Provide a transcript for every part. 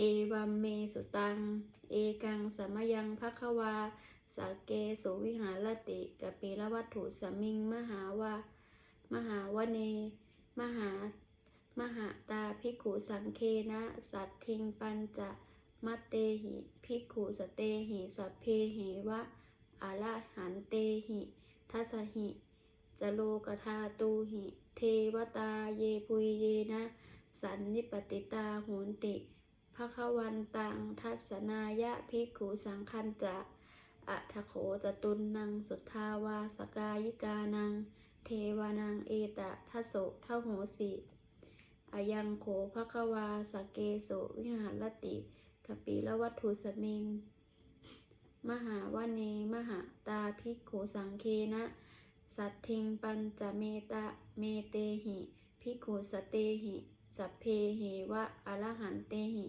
เอวัมเมสุตัง เอกังสมยังภควา สาเกสุวิหารติกปิลวัตถุสมิง มหาวา มหาวเน มหา มหาตาภิกขุสังเคนะ สัตทิงปัญจะมัตเตหิภิกขุสเตหิสัพเพหิวะอะระหันเตหิทัสสหิจโลกธาตูหิ เทวตาเยปุยเยนะ สันนิปติตาโหนติ ภควันตังทัศนายะภิกขุสังคันจะอัทโขจตุนนังสุทธาวาสกายิกานัง เทวานังเอตะทะโสทะโหสิอายังโขภควาสเกโสวิหารติกปิละวัตถุสมิง มหาวเนมหาตาภิกขุสังเคนะ สัตทิงปัญจเมตะเมเตหิภิกขุสเตหิ สัพเพหิวะอรหันเตหิ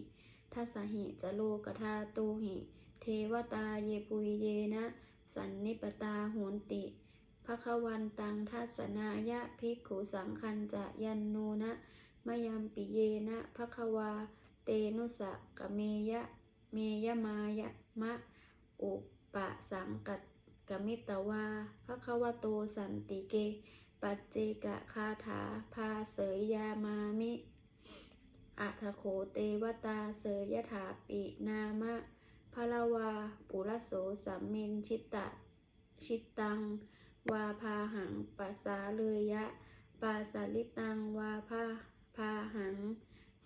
ทัสหิจโลกธาตูหิ เทวตาเยปุยเยนะ สันนิปตาโหนติภควันตังทัศนายะภิกขุสังคันจะยันนูนะมยัมปิเยนะภควา เตนุสะกะเมยะ เมยมายะมะ อุปะสังกัดกมิตวาภควโตสันติเก ปัจเจกะคาถาพาเสยยามามิ อัทโขเตวตาเสยยถาปินามะพะละวาปุระโสสัมมินชิตตะชิตตัง วาพาหังปัสสาเลยยะ ปาสลิตัง วาพาพาหัง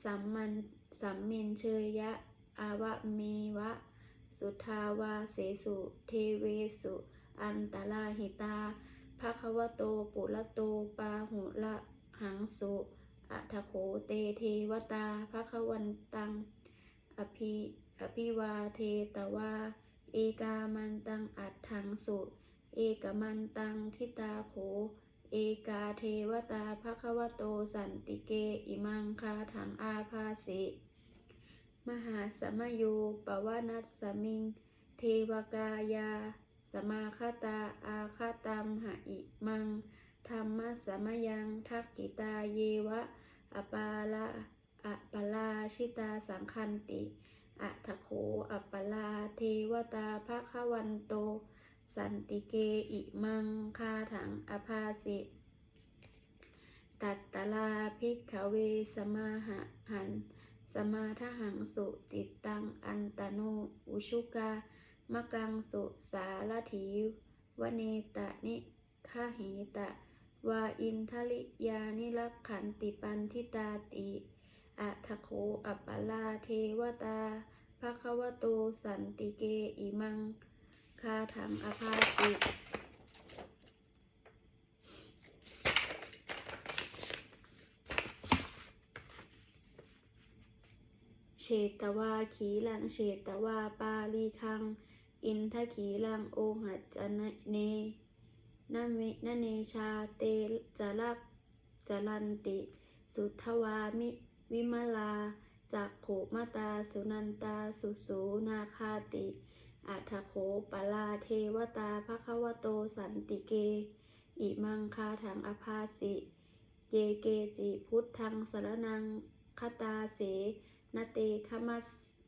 สัมมันสัมมินเชยยะ อาวะเมวะ สุทาวาเสสุ เทเวสุ อันตลาหิตาภะคะวะโต ปุระโต ปาหุละหังสุ อัทโขเตเทวตาภะควันตัง อภิอภิวาเทตวา เอกามันตังอัดถังสุ เอกมันตังทิตาโข เอกาเทวตาภะควโตสันติเก อิมังคาถังอาภาสิ มหาสมโยปวานัสสมิง เทวกายา สมาคตาอาคาตัมหะอิมังธรรมะสมยังทักกิตาเยวะ อปาลาอะปลาชิตาสังคันติ อัทโขอัปปลาเทวตาภควันโต สันติเกอิมังคาถังอภาสิตัตตลาภิกขเวสมาหะหัน สมาทหังสุจิตตังอันตโนอุชุกามะกังสุสารถีวเนตะนิฆาเหตะ วาอินทริยานิรักขันติปันทิตาติอัทโขอัปปลาเทวตาภควโตสันติเกอิมัง คาถังอภาสิเฉตวาขีลังเฉตวาปาลีคัง อินทขีลังโอหัจจเนเนนเมนเนชาเตจรักจรันติ สุทวามิวิมลาจักโขมาตาสุนันตาสุสูนาคาติอัทโขปลาเทวตาภควโตสันติเก อิมังคาถังอภาสิเยเกจิพุทธังสารนังคตาเสนเตขมัส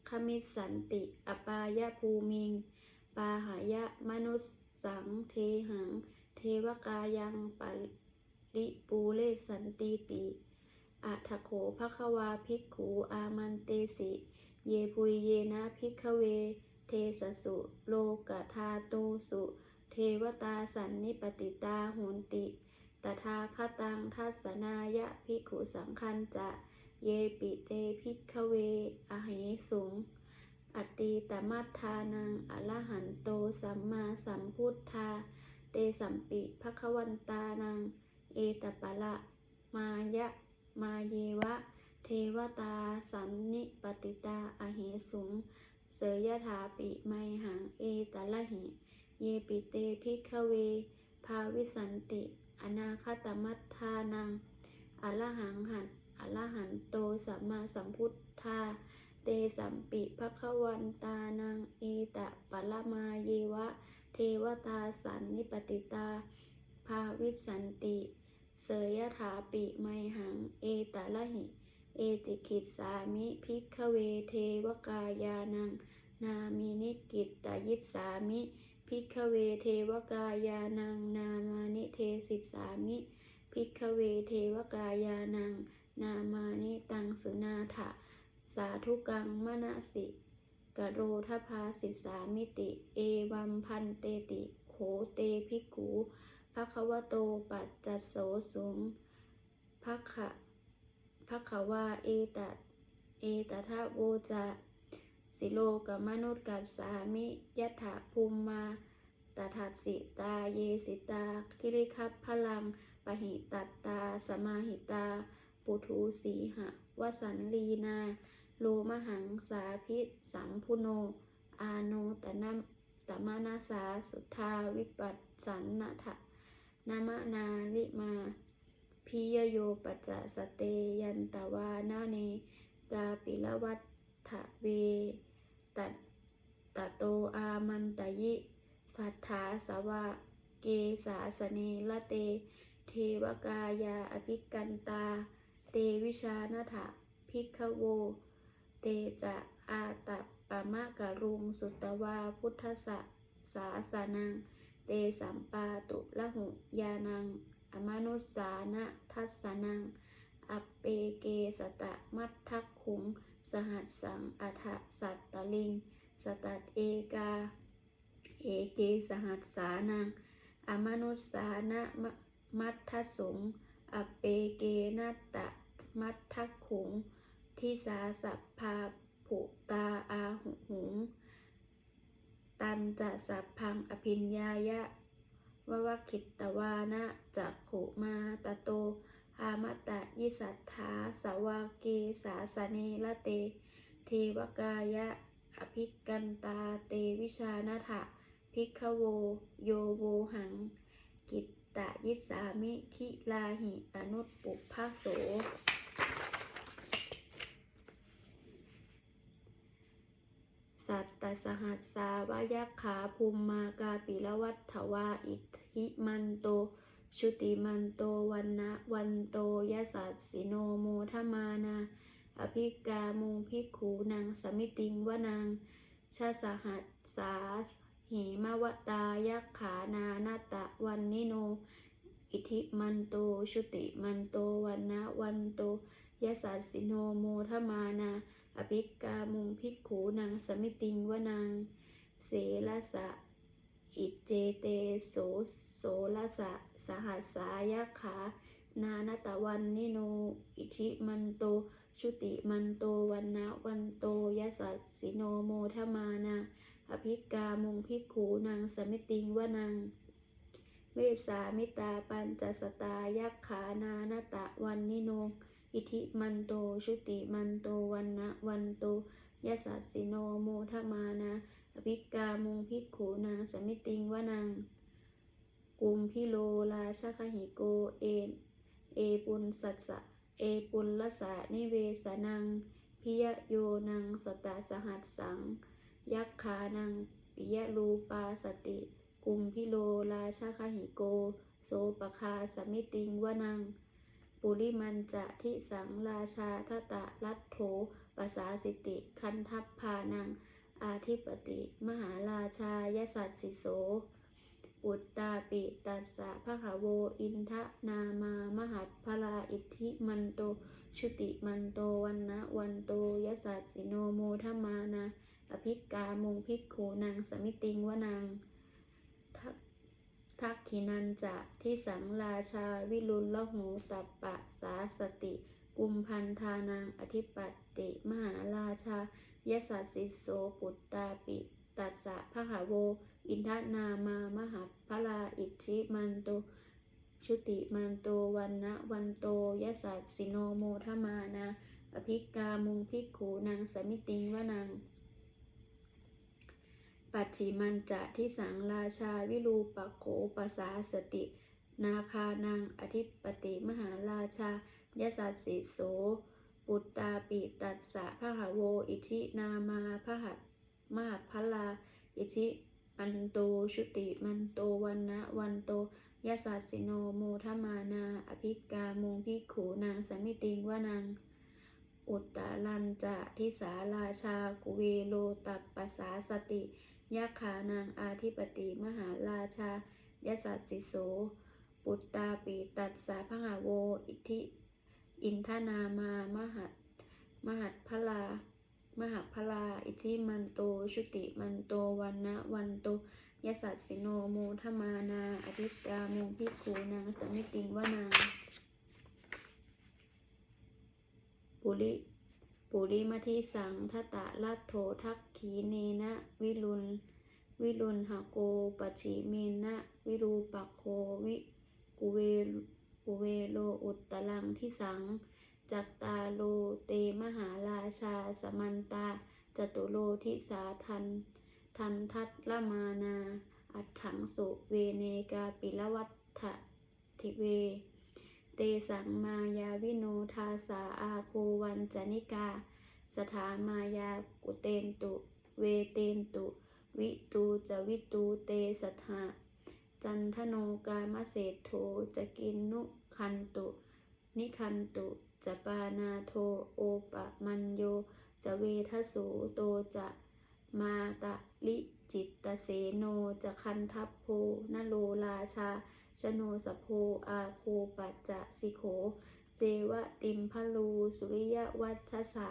ขมิสันติอปายะภูมิง ปาหายะมนุสสังเทหัง เทวกายังปริปูเลสันติติอัทโขภควาภิกขูอามันเตสิ เยปุยเยนะภิกขเว เทสสุ โลกธาตูสุ เทวตาสันนิปติตาโหนติ ตถาคตังทัศนายะภิกขุสังคันจะ เยปิเตภิกขเว อหิสุง อติตมัฏฐานังอรหันโตสัมมาสัมพุทธา เตสัมปิภควันตานัง เอตปะละมายะมาเยวะ เทวตาสันนิปติตาอหิสุง เสยยถาปิไมหังเอตละหิ เยปิเตภิกขเว ภาวิสันติ อนาคตมัฏฐานังอรหังหันอรหันโตสัมมาสัมพุทธา เตสัมปิภควันตานังเอตะปะละมาเยวะ เทวตาสันนิปติตา ภาวิสันติ เสยถาปิไมหัง เอตะละหิ เอจิกิจสามิพิกขเวเทวกายานัง นามินิกิตตยิสสามิ พิกขเวเทวกายานัง นามานิเทสิสามิ พิกขเวเทวกายานัง นามานิตังสุนาถะ สาธุกังมณสิ กโรทภาสิสามิติ เอวัมพันเตติ โขเตภิกขุภควโตปัจจัโสสุงภคะภควาเอตัดเอตทะโวจะสิโลกมนุษย์กัสสามิยัถะภูมิมาตถาสิตาเยสิตาคิริคัพพลังปหิตัตตา สมาหิตา ปุถุสีหะวสันลีนา โลมหังสาพิสัมพุโน อาโนตนะตมานาสาสุทธาวิปัสสันนะทะนามนาลิมาพิยโยปัจจะสเตยันตวานาเนกาปิละวัฏฐเวตัตโตอามันตยิ สัทธาสวะเกสาสเนละเต เทวกายาอภิกันตา เตวิชานถะพิกขโว เตจะอาตะปะมะกะรุงสุตวาพุทธสะสาสนัง เตสัมปาตุละหุยานัง อมนุสสานะทัสนัง อัปเปเกสตะมัททักขุง สหัสสังอัฐสัตตลิง สตัดเอกา เอเกสหัสสานัง อมนุสสานะมัททสุงอัปเปเกนัตตะมัททักขุง ทิสาสัพพาผุตาอาหุหุง ตันจะสัพพังอภิญญายะววคิตตวานะจักขุมาตโต อามตะยิสัทธาสวาเกสาสเนละเต เทวกายะ อภิกันตาเตวิชานาถะพิกขโว โยโวหัง กิตตยิสามิคิลาหิอนุตปุพพโส สัตตสหัสสาวายักขาภูมิมากาปิละวัฏถวาอิทธิมันโต ชุติมันโตวันนะวันโตยสัสสิโนโมทมานา อภิกามุงพิกขูนางสมิติงวนังชาสหัสสาหิมวตายักขานานาตะวันนิโน อิทิมันโต ชุติมันโตวันนะวันโตยสัสสิโนโมทมานา อภิกามุงพิกขูนางสมิติงวนังเสละสะอิเจเตโสโสละสะสหัสสายขา นานาตะวันนิโน อิทิมันโต ชุติมันโตวันนะวันโตยะสัสสิโนโมทมานาอภิกามุงพิกขูนางสมิติงวนังเวสสามิตาปัญจสตายักขานานาตะวันนิโน อิทิมันโตชุติมันโตวันนะวันโตยะสัสสิโนโมทมานาอภิกามุงพิกขูนางสมิติงวนัง กุมพิโลลาชคหิโกเอเอปุนสัสสะเอปุลละสะนิเวสนังพิยโยนังสตาสหัสสัง ยักขานังปิยรูปาสติ กุมพิโลราชาคหิโก โสปคาสมิติงวนัง ปุริมันจะทิสังราชาทตะรัตโถปสาสิติ คันทัพพานัง อาทิปติ มหาราชายสัสสิโส อุตตาปิตัสสะภะคะโว อินทะนามามหัตพลาอิทธิมันโต ชุติมันโตวันนะวันโตยสัสสิโนโมทมานาอภิกามงพิกขูนางสมิติงวนางทัก ทักขินันจะที่สังราชาวิรุลละหูตัปปะสาสติ กุมพันธานางอธิปัติ มหาราชายสัสสิโสปุตตาปิตัสสะภะคะโว อินทนามามหัตพลาอิทธิมันโตชุติมันโตวันนะวันโตยสัสสิโนโมทมานาอภิกามุงพิกขูนางสมิติงวนัง ปัจฉิมันจะที่สังราชาวิรูปโขปสาสติ นาคานังอธิปติมหาราชายสัสสิโส ปุตตาปิตัสสะพะหะโว อิทินามาพะหัตมหัตพลา อิทิมันโตชุติมันโตวันนะวันโตยสัสสิโนโมทมานา อภิกามุงพิขูนางสมิติงวนังอุตตารันจะทิสาราชากุเวโลตัปปสาสติ ยักขานางอาธิปติมหาราชายสัสสิโส ปุตตาปีตัสสาพหาโว อิทิ อินทนามามหัดมหัดพลามหาพลา อิชิมันโต ชุติมันโต วันนะวันโตยสัสสิโนโมทมานาอภิตามุงพิกูนางสมิติงวานาปุริ ปุริมทิสังทตะลัตโถทักขีเนนะ วิรุณ วิรุณหโกปชิเมนะ วิรูปะโควิกุเวกุเวโลอุตตลังทิสัง จักตาโลเตมหาราชาสมันตา จตุโลทิสาทัน ทันทัตละมานา อัฏถังสุเวเนกาปิละวัฏฐทิเว เตสังมายาวิโนทาสาอาโควันจนิกา สถามายากุเตนตุ เวเตนตุ วิตูจะวิตูเตสถาจันทโนกามเศษโทจะกินนุคันตุ นิคันตุจะปานาโทโอปะมันโย จะเวทสูโตจะมาตะลิ จิตตเสโนจะคันทัพโพนโลราชา ชโนสโพอาโคปัจจะสิโข เจวะติมพลูสุริยวัชสา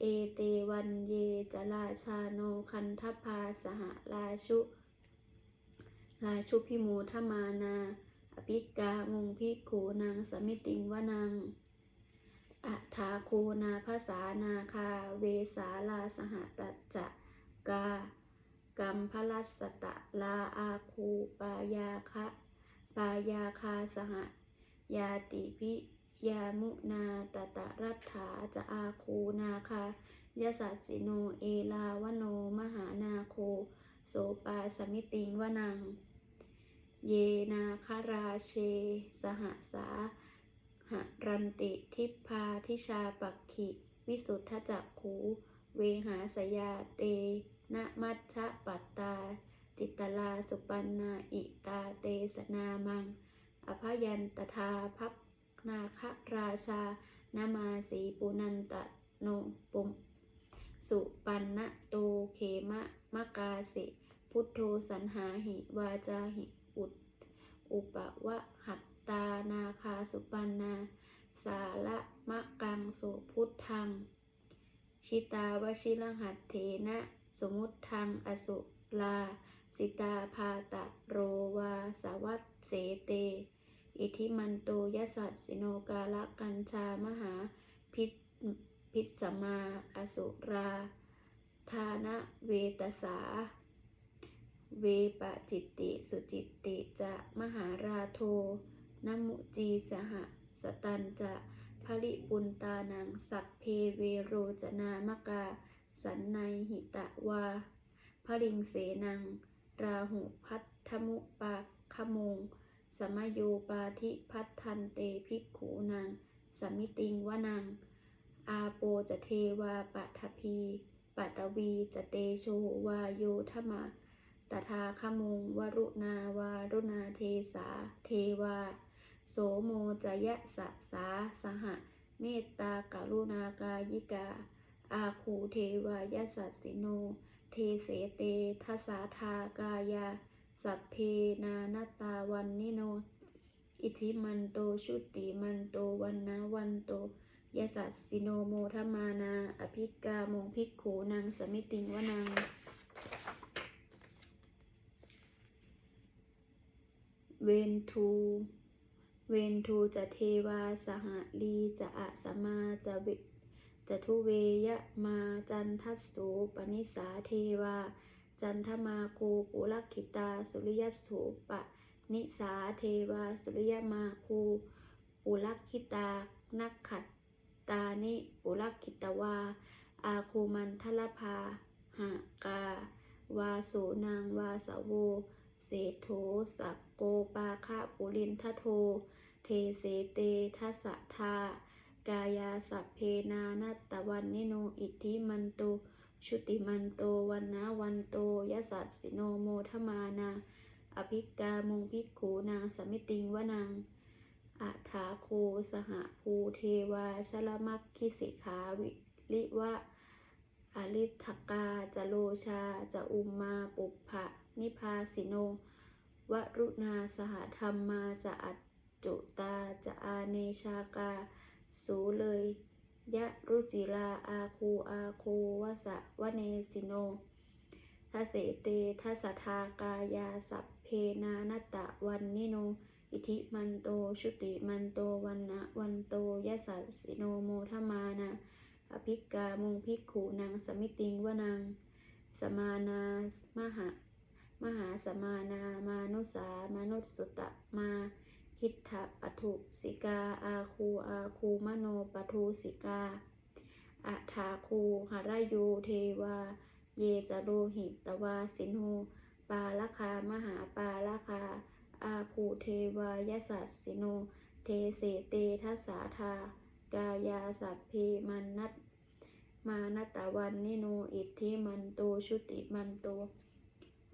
เอเตวันเยจราชาโนคันทพาสหราชุราชุพิโมทมานา อภิกามุงพิกขูนางสมิติงวนังอัฐาโคนาภาษานาคา เวสาลาสหตัจจะกา กัมพลัสตะลาอาคูปายาคะปายาคาสหยาติพิยามุนาตตะรัตถาจะอาคูนาคายสัสสิโนเอลาวโนมหานาโค โสปาสมิติงวนัง เยนาคาราเช สหสาหรันติทิพพาทิชาปักขิ วิสุทธจักขูเวหาสยาเต นะมัชชะปัตตา จิตตลาสุปันนาอิตาเตสนามัง อภยันตทาพักนาคราชานามาสีปุนันตโนปุมสุปันนะโตเขมะมะกาสิ พุทโธสันหาหิวาจาหิอุตอุปวะหัตตานาคาสุปันนา สาระมะกังสุพุทธัง ชิตาวชิลหัตเถนะ สมุทธังอสุลา สิตาพาตะโรวาสวัตเสเต อิทิมันโตยสัสสิโนกาละกัญชามหาพิษพิสมาอสุรา ทานะเวตสา เวปจิตติสุจิตติจะมหาราโทนมุจีสหสตันจะภริปุนตานังสัพเพเวโรจนามกา สันในหิตะวาพริงเสนัง ราหุพัทธมุปาคโมง สมโยปาทิพัทธันเตภิกขูนางสมิติงวนัง อาโปจะเทวาปัทภีปัตวีจะเตโชวาโยธมาตถาคมุงวรุณาวารุณาเทสาเทวา โสโมจยะสะสาสหะ เมตตากรุณากายิกา อาคูเทวายสัสสิโน เทเสเตทัสสาทากายา สัพเพนานตาวันนิโน อิทิมันโตชุติมันโตวันนาวันโตยสัสสิโนโมทมานา อภิกามงภิกขูนางสมิติงวนังเวนทูเวนทูจะเทวาสหลีจะอะสมาจะเว จะทุเวยะมาจันทัสสูปนิสาเทวา จันทมาโคปุลักขิตา สุริยสูปะนิสาเทวา สุริยมาคูปุลักขิตา นักขัดตานิปุลักขิตวา อาคูมันทลภาหากา วาสูนางวาสโวเศโธสักโกปาคะปุรินทโท เทเสเตทัสสะทา กายาสัพเพนานัตตวันนิโนอิทธิมันโต ชุติมันโตวันนะวันโตยสัสสิโนโมทมานา อภิกามงภิกขูนางสมิติงวนังออัฐาโคสหภูเทวาชลมักคิสิขาวิลิวะอลิทกาจโลชาจะอุมมาปุพะนิพาสิโน วรุณาสหธรรมมาจะอัจจุตาจะอาเนชากา สูเลย ยะรุจิราอาคูอาคูวสะวะเนสิโนทัสเสเตทัสทากายาสัพเพนานตตะวันนิโน อิทิมันโตชุติมันโตวันนะวันโตยะสัสิโนโมทมานาอภิกกามุงภิกขูนางสมิติงวนังสมานามหามหาสมานามานุสามานุสสุตะมา คิทธปทุสิกา อาคูอาคูมโนปทุสิกาอัฐาคูหรโยเทวา เยจโรหิตวาสินโหปาลคามหาปาลคา อาคูเทวายสัสสิโน เทเสเตทัสาธากายาสัพเพมันนัตมานัตตวันนิโนอิทธิมันโตชุติมันโต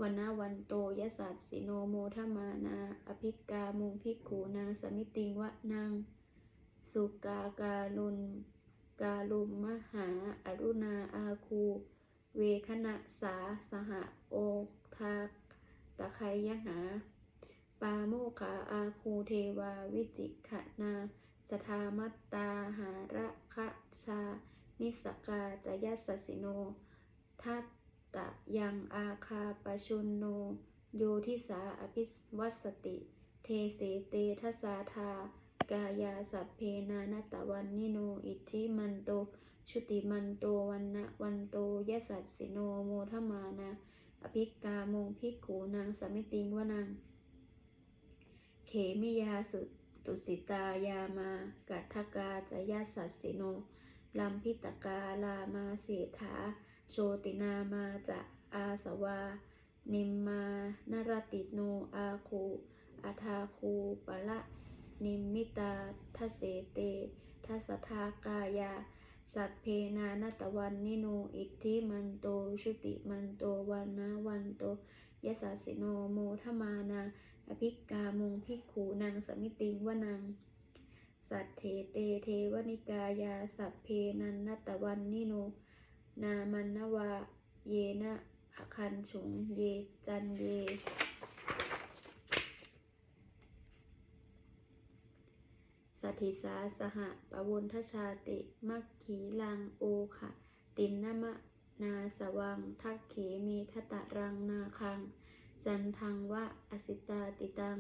วันนาวันโตยสัสสิโนโมทมานา อภิกามุงภิกขูนางสมิติงวะนางสุกาการุณกาลุมมหาอรุณาอาคู เวคณะสาสหโอทาตะไคยหา ปาโมขาอาคูเทวาวิจิขนาสทามัตตาหาระคะชานิสกาจยัสสิโนทัตะยังอาคาปชุนโนโยทิสาอภิวัสติ เทเสเตทัสาธากายาสัพเพนานตะวันนิโนอิทิมันโต ชุติมันโตวันนะวันโตยะสัสสิโนโมทมานาอภิกกามงภิกขูนางสมิติงวนัง เขมิยาสุตุสิตายามา กัทกาจยาสัสสิโนลัมพิตกาลามาเศรษฐา โชตินามาจะอาสวา นิมมานรติโนอาคูอาทาคูปะละนิมมิตาทเสเตทัสทากายา สัพเพนานตะวันนิโนอิทธิมันโตชุติมันโตวันนะวันโตยะสัสิโนโมทมานาอภิกามุงภิกขูนางสมิติงวนัง สัตเถเตเทวนิกายา สัพเพนันนตะวันนิโน นามันนวา เยนะอคันฉงเย จันเย สัทิสาสหปวนทชาติมัคขีลังโอขะ ตินนมะนาสวัง ทักเขมีคตะรังนาคัง จันทังวะอสิตาติตัง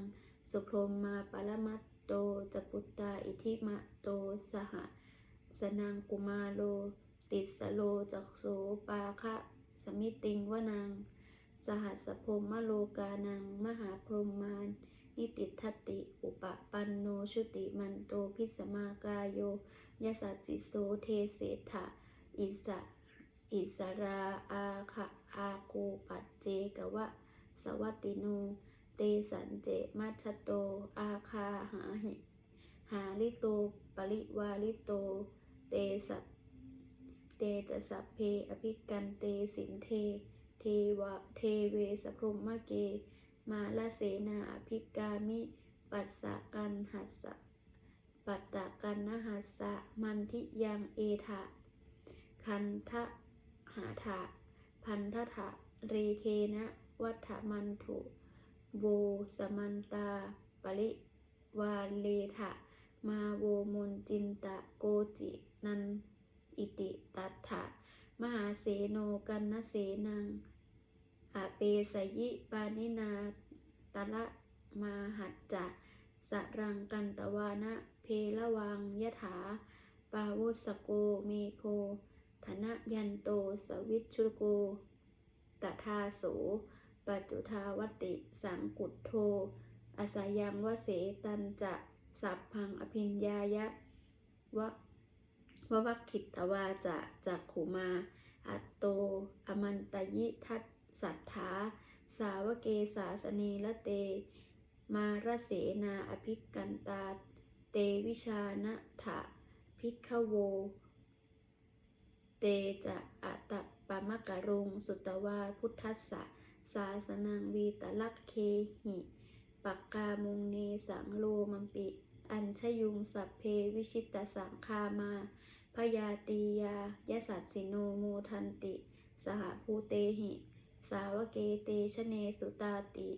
สุพรมมาปรมัตโตจปุตตาอิทิมะโตสหสนังกุมาโล ติสโลจักโสปาคะสมิติงวนังสหัสพรหมโลกานัง มหาพรหมาน นิติทติ อุปปันโนชุติมันโตพิสมากายโยยสัสสิโสเทเสถะอิสะอิสราอาคะอาโกปัจเจกวะ สวัตติโน เตสันเจมัชโต อาคาหาหิหาลิโต ปริวาลิโต เตสั เตจะสัพเพอภิกันเตสินเท เทวะเทเวสพรหมะเก มาลเสนาอภิกามิ ปัสสะกันหัสสะปัตตะกันนหัสสะมันทิยังเอทะคันทะหาถะพันทะถะเรเคนะวัฏมันถุโวสมันตา ปริวาเลทะ มาโวมุนจินตะโกจินัน อิติตัตถะมหาเสโนกันนเสนังอาเปสยิปานินาตะละมาหัจจะสรังกันตวานะเพละวังยถา ปาวุสโกเมโคธนะยันโตสวิชุโกตทาโสปัจจุทาวติสังกุตโทอาสายังวเสตันจะ สัพพังอภิญญายะวะ ววัคคิตวาจะจักขุมา อัตโต อมันตยิทัตสัทธา สาวเกสาสเนละเต มารเสนาอภิกันตา เตวิชานะถะพิกขโว เตจะอัตตปามกะรุง สุตวาพุทธัสสะสาสนังวีตลักเคหิปักกามุงเนสังโลมัมปิ อัญชยุงสัพเพวิชิตสังคามา พยาตียายสัตสิโนโมทันติ สหภูเตหิ สาวเกเตชะเนสุตาติ